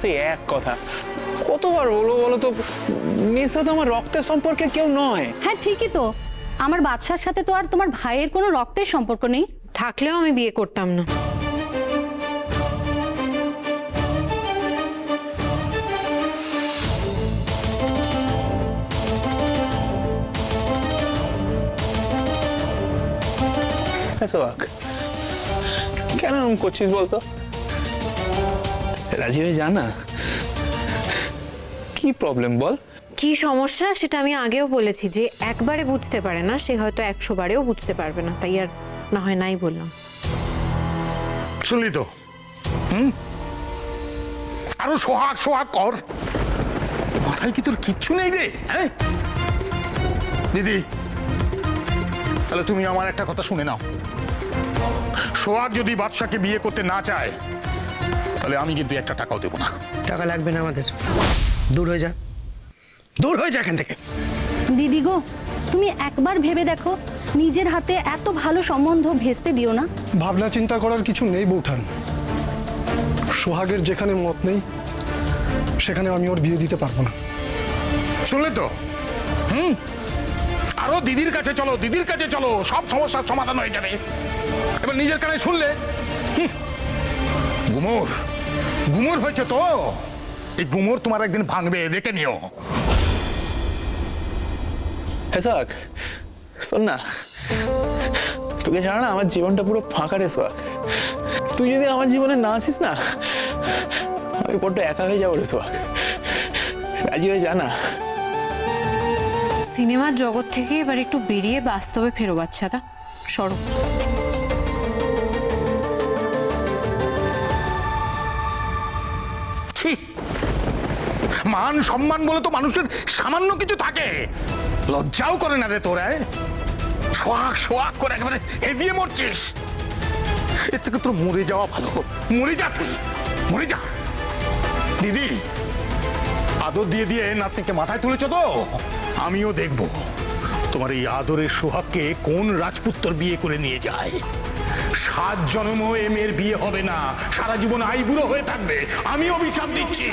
সে এক কথা। কতবার বলব বলো তো নিশা তো আমার রক্তের সম্পর্কে কেউ নয়। হ্যাঁ ঠিকই তো। আমার বাদশার সাথে তো আর তোমার ভাইয়ের কোনো রক্তের সম্পর্ক নেই। থাকলেও আমি বিয়ে করতাম না। হ্যাঁ কেন এরকম করছিস বলতো? রাজীব জানা? কি প্রবলেম বল? কি সমস্যা? সেটা আমি আগেও বলেছি যে একবারে বুঝতে পারে না সে হয়তো একশো বারেও বুঝতে পারবে না তাই আর না হয় নাই বললাম। শুনলি তো? হুম? আরও সোহাগ সোহাগ কর। মাথায় কি তোর কিচ্ছু নেই রে? হ্যাঁ? দিদি তাহলে তুমি আমার একটা কথা শুনে নাও। সোহাগ যদি বাদশাকে বিয়ে করতে না চায় তাহলে আমি কিন্তু একটা টাকাও দেবো না। টাকা লাগবে না আমাদের। দূর হয়ে যা। দূর হয়ে যা এখান থেকে। দিদি গো তুমি একবার ভেবে দেখো নিজের হাতে এত ভালো সম্বন্ধ ভেস্তে দিও না। ভাবনা চিন্তা করার কিছু নেই বৌঠান। সোহাগের যেখানে মত নেই সেখানে আমি ওর বিয়ে দিতে পারব না। শুনলে তো? হুম? আরও দিদির কাছে চলো দিদির কাছে চলো সব সমস্যার সমাধান হয়ে যাবে। এবার নিজের কানে শুনলে? হুঁ, গুমর। গুমর হয়েছে তো? এই গুমর তোমার একদিন ভাঙবে দেখে নিও। সোহাগ শোন না। তোকে জানা না আমার জীবনটা পুরো ফাঁকা রে সোহাগ তুই যদি আমার জীবনে না আসিস না আমি বড্ড একা হয়ে যাব রে সোহাগ রাজি হয়ে জানা সিনেমার জগৎ থেকে এবার একটু বেরিয়ে বাস্তবে ফেরো বাচ্চাটা। সড়ক ছি মান সম্মান বলে তো মানুষের সামান্য কিছু থাকে। লজ্জাও করে না রে তোরা সোয়াক সোয়াক করে একেবারে এদিয়ে মরছিস। এর থেকে তোর মরে যাওয়া ভালো। মরে যা তুই, মরে যা। দিদি, আদর দিয়ে দিয়ে নাতনিকে মাথায় তুলেছ তো? আমিও দেখব। তোমার এই আদরের সোহাগকে কোন রাজপুত্র বিয়ে করে নিয়ে যায়? সাত জন্ম এ মেয়ের বিয়ে হবে না। সারা জীবন আইবুড়ো হয়ে থাকবে। আমি অভিশাপ দিচ্ছি।